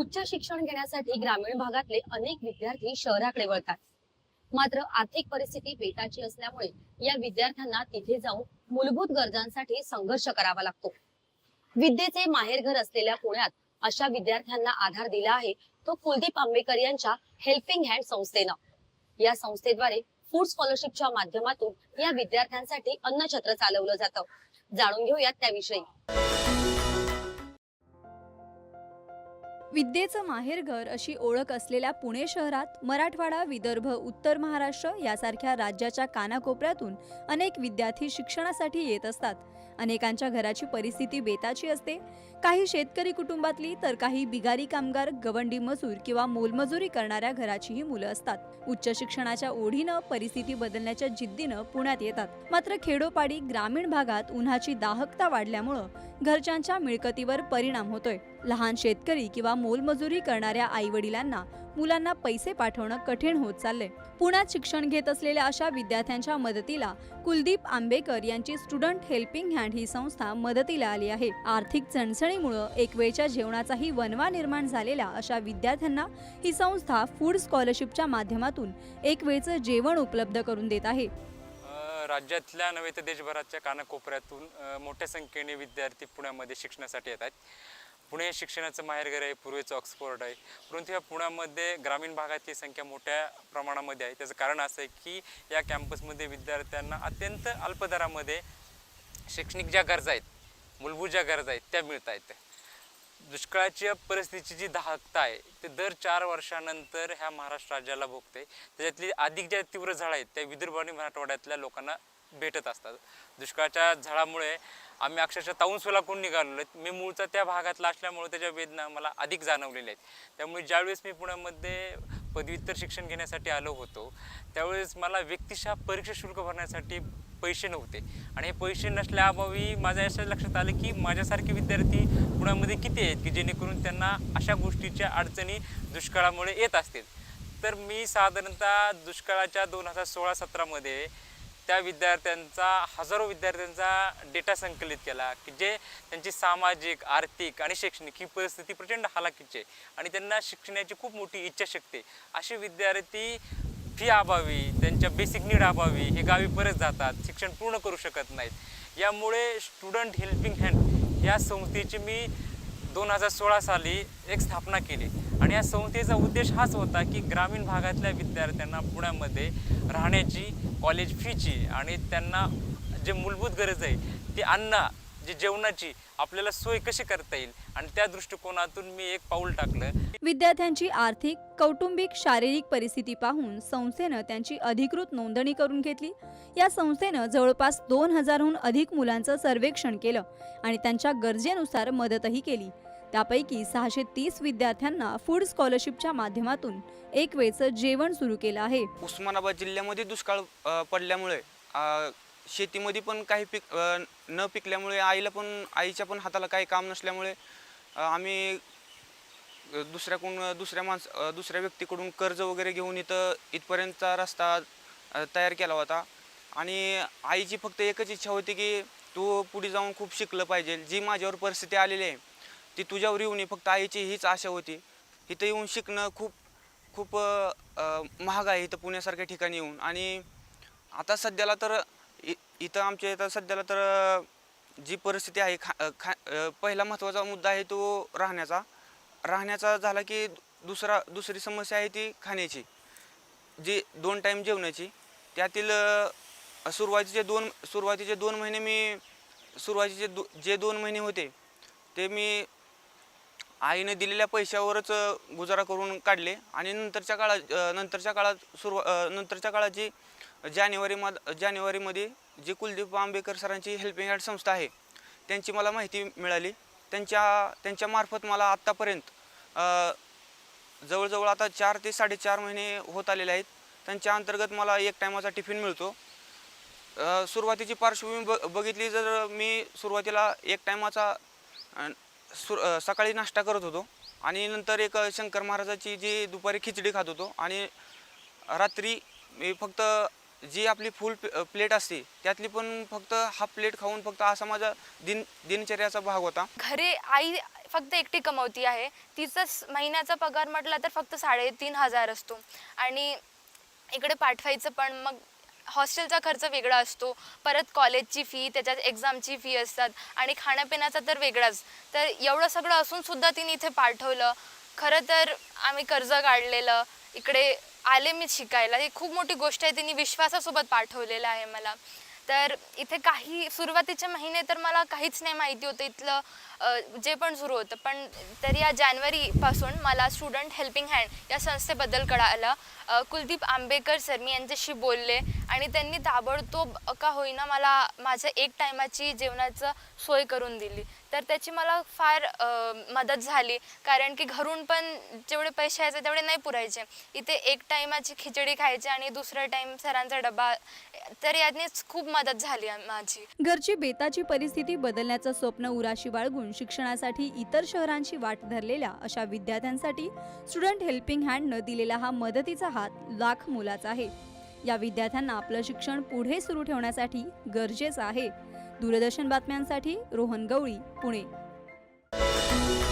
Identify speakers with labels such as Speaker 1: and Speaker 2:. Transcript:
Speaker 1: उच्च शिक्षण घेण्यासाठी ग्रामीण भागातले अनेक विद्यार्थी शहराकडे वळतात. मात्र आर्थिक परिस्थिती बेताची असल्यामुळे या विद्यार्थ्यांना तिथे जाऊन मूलभूत गरजांसाठी संघर्ष करावा लागतो. विद्येचे माहेरघर असलेल्या पुण्यात अशा विद्यार्थ्यांना आधार दिला आहे तो कुलदीप आंबेकर यांच्या हेल्पिंग हँड संस्थेनं. या संस्थेद्वारे फूड स्कॉलरशिपच्या माध्यमातून या विद्यार्थ्यांसाठी अन्नछत्र चालवलं जातं. जाणून घेऊयात त्याविषयी.
Speaker 2: विद्येचं माहेरघर अशी ओळख असलेल्या पुणे शहरात मराठवाडा विदर्भ उत्तर महाराष्ट्र यासारख्या राज्याच्या कानाकोपऱ्यातून अनेक विद्यार्थी शिक्षणासाठी येत असतात. अनेकांच्या घराची परिस्थिती बेताची असते. काही शेतकरी कुटुंबातली तर काही बिगारी कामगार गवंडी मजूर किंवा मोलमजुरी करणाऱ्या घराचीही मुलं असतात. उच्च शिक्षणाच्या ओढीनं परिस्थिती बदलण्याच्या जिद्दीनं पुण्यात येतात. मात्र खेडोपाडी ग्रामीण भागात उन्हाची दाहकता वाढल्यामुळं घरच्यांच्या मिळकतीवर परिणाम होतोय. लहान शेतकरी किंवा मोलमजुरी करणाऱ्या आई वडिलांना मुलांना पैसे पाठवणं कठीण होत चाललंय. पुण्यात शिक्षण घेत असलेल्या अशा विद्यार्थ्यांच्या मदतीला कुलदीप आंबेकर यांची स्टुडंट हेल्पिंग हँड ही संस्था मदतीला आली आहे. आर्थिक चणचणीमुळं एक वेळच्या जेवणाचाही वनवा निर्माण झालेल्या अशा विद्यार्थ्यांना ही संस्था फूड स्कॉलरशिपच्या माध्यमातून एक वेळचं जेवण उपलब्ध करून देत आहे.
Speaker 3: राज्यातल्या नव्हे तर देशभराच्या कानाकोपऱ्यातून मोठ्या संख्येने विद्यार्थी पुण्यामध्ये शिक्षणासाठी येत आहेत. पुणे हे शिक्षणाचं माहेरघर आहे पूर्वेचं ऑक्सफोर्ड आहे. परंतु या पुण्यामध्ये ग्रामीण भागातली संख्या मोठ्या प्रमाणामध्ये आहे. त्याचं कारण असं आहे की या कॅम्पसमध्ये विद्यार्थ्यांना अत्यंत अल्प दरामध्ये शैक्षणिक ज्या गरजा आहेत मूलभूत ज्या गरजा आहेत त्या मिळत आहेत. दुष्काळाच्या परिस्थितीची जी दाहकता आहे ते दर चार वर्षानंतर ह्या महाराष्ट्र राज्याला भोगते. त्याच्यातली अधिक ज्या तीव्र झाडं आहेत त्या विदर्भ आणि मराठवाड्यातल्या लोकांना भेटत असतात. दुष्काळाच्या झाडामुळे आम्ही अक्षरशः ताऊन कोण निघालेलो? आहेत मी मूळचा त्या भागातला असल्यामुळे त्याच्या वेदना मला अधिक जाणवलेल्या आहेत. त्यामुळे ज्यावेळेस मी पुण्यामध्ये पदव्युत्तर शिक्षण घेण्यासाठी आलो होतो त्यावेळेस मला व्यक्तिशः परीक्षा शुल्क भरण्यासाठी पैसे नव्हते. आणि हे पैसे नसल्याअभावी माझ्या असं लक्षात आलं की माझ्यासारखे विद्यार्थी पुण्यामध्ये किती आहेत की जेणेकरून त्यांना अशा गोष्टीच्या अडचणी दुष्काळामुळे येत असतील? तर मी साधारणतः दुष्काळाच्या दोन हजार सोळा सतरामध्ये त्या विद्यार्थ्यांचा हजारो विद्यार्थ्यांचा डेटा संकलित केला की जे त्यांची सामाजिक आर्थिक आणि शैक्षणिक ही परिस्थिती प्रचंड हालाकीची आहे. आणि त्यांना शिक्षणाची खूप मोठी इच्छाशक्ती आहे. असे विद्यार्थी फी अभावी त्यांच्या बेसिक नीड अभावी हे गावी परत जातात शिक्षण पूर्ण करू शकत नाहीत. यामुळे स्टुडंट हेल्पिंग हँड या संस्थेची मी दोन हजार सोळा साली एक स्थापना केली. आणि या संस्थेचा उद्देश हाच होता की ग्रामीण भागातल्या विद्यार्थ्यांना पुण्यामध्ये राहण्याची कॉलेज फीची आणि त्यांना जे मूलभूत गरज आहे ती अन्न जी जेवणाची आपल्याला सोय कशी करता येईल? आणि त्या दृष्टिकोनातून मी एक पाऊल टाकलं.
Speaker 2: विद्यार्थ्यांची आर्थिक कौटुंबिक शारीरिक परिस्थिती पाहून संस्थेनं त्यांची अधिकृत नोंदणी करून घेतली. या संस्थेनं जवळपास दोन हजारहून अधिक मुलांचं सर्वेक्षण केलं आणि त्यांच्या गरजेनुसार मदतही केली. त्यापैकी सहाशे तीस विद्यार्थ्यांना फूड स्कॉलरशिपच्या माध्यमातून एक वेळचं जेवण सुरू केलं आहे.
Speaker 4: उस्मानाबाद जिल्ह्यामध्ये दुष्काळ अ, पडल्यामुळे अ, शेतीमध्ये पण काही पिक अ, न पिकल्यामुळे आईला पण आईच्या पण हाताला काही काम नसल्यामुळे अ, आम्ही अ, दुसऱ्याकडून दुसऱ्या माणस अ, दुसऱ्या व्यक्तीकडून कर्ज वगैरे घेऊन इथं इथपर्यंतचा रस्ता अ, तयार केला होता. आणि आईची फक्त एकच इच्छा होती की तू पुढे जाऊन खूप शिकलं पाहिजे. जी माझ्यावर परिस्थिती आलेली आहे ती तुझ्यावर येऊन खूप फक्त आईची हीच आशा होती. इथं येऊन शिकणं खूप खूप महाग आहे इथं पुण्यासारख्या ठिकाणी येऊन. आणि आता सध्याला तर इ- इथं आमच्या इथं सध्याला तर जी परिस्थिती आहे खा खा पहिला महत्त्वाचा मुद्दा आहे तो राहण्याचा. राहण्याचा झाला की दुसरा दुसरी समस्या आहे ती खाण्याची. जी दोन टाईम जेवणाची. त्यातील सुरुवातीचे दोन सुरुवातीचे दोन महिने मी सुरुवातीचे दो जे दोन महिने होते ते मी आईने दिलेल्या पैशावरच गुजारा करून काढले. आणि नंतरच्या काळात नंतरच्या काळात सुरुवा नंतरच्या काळात जी जानेवारी मध जानेवारीमध्ये जी कुलदीप आंबेकर सरांची हेल्पिंग हँड संस्था आहे त्यांची मला माहिती मिळाली. त्यांच्या त्यांच्यामार्फत मला आत्तापर्यंत जवळजवळ आता चार ते साडेचार महिने होत आलेले आहेत. त्यांच्या अंतर्गत मला एक टायमाचा टिफिन मिळतो. सुरुवातीची पार्श्वभूमी ब बघितली जर मी सुरुवातीला एक टायमाचा सु सकाळी नाश्ता करत होतो. आणि नंतर एक शंकर महाराजाची जी दुपारी खिचडी खात होतो. आणि रात्री मी फक्त जी आपली फुल प्लेट असते त्यातली पण फक्त हाफ प्लेट खाऊन फक्त असा माझा दिन दिनचर्याचा भाग होता.
Speaker 5: घरी आई फक्त एकटी कमावती आहे. तिचा महिन्याचा पगार म्हटला तर फक्त साडेतीन हजार असतो. आणि इकडे पाठवायचं पण मग हॉस्टेलचा खर्च वेगळा असतो परत कॉलेजची फी त्याच्यात एक्झामची फी असतात आणि खाण्यापिण्याचा तर वेगळाच. तर एवढं सगळं असूनसुद्धा तिने इथे पाठवलं. खरं तर आम्ही कर्ज काढलेलं. इकडे आले मी शिकायला. ही खूप मोठी गोष्ट आहे तिने विश्वासासोबत पाठवलेलं आहे मला. तर इथे काही सुरुवातीचे महिने तर मला काहीच नाही माहिती होतं. इथलं जे पण सुरू होतं. पण तरी या जानेवारीपासून मला स्टुडंट हेल्पिंग हँड या संस्थेबद्दल कळालं. कुलदीप आंबेकर सर मी यांच्याशी बोलले आणि त्यांनी ताबडतोब का होईना मला माझ्या एक टायमाची जेवणाचं सोय करून दिली. तर त्याची मला फार मदत झाली. कारण की घरून पण जेवढे पैसे यायचे तेवढे नाही पुरायचे. इथे एक टायमाची खिचडी खायची आणि दुसरा टाईम सरांचा डबा तर यानेच खूप मदत झाली माझी.
Speaker 2: घरची बेताची परिस्थिती बदलण्याचं स्वप्न उराशी बाळगून शिक्षणासाठी इतर शहरांची वाट धरलेल्या अशा विद्यार्थ्यांसाठी स्टुडंट हेल्पिंग हँडनं दिलेला हा मदतीचा हात लाख मोलाचा आहे. या विद्यार्थ्यांना आपलं शिक्षण पुढे सुरू ठेवण्यासाठी गरजेचं आहे. दूरदर्शन बातम्यांसाठी रोहन गवळी पुणे.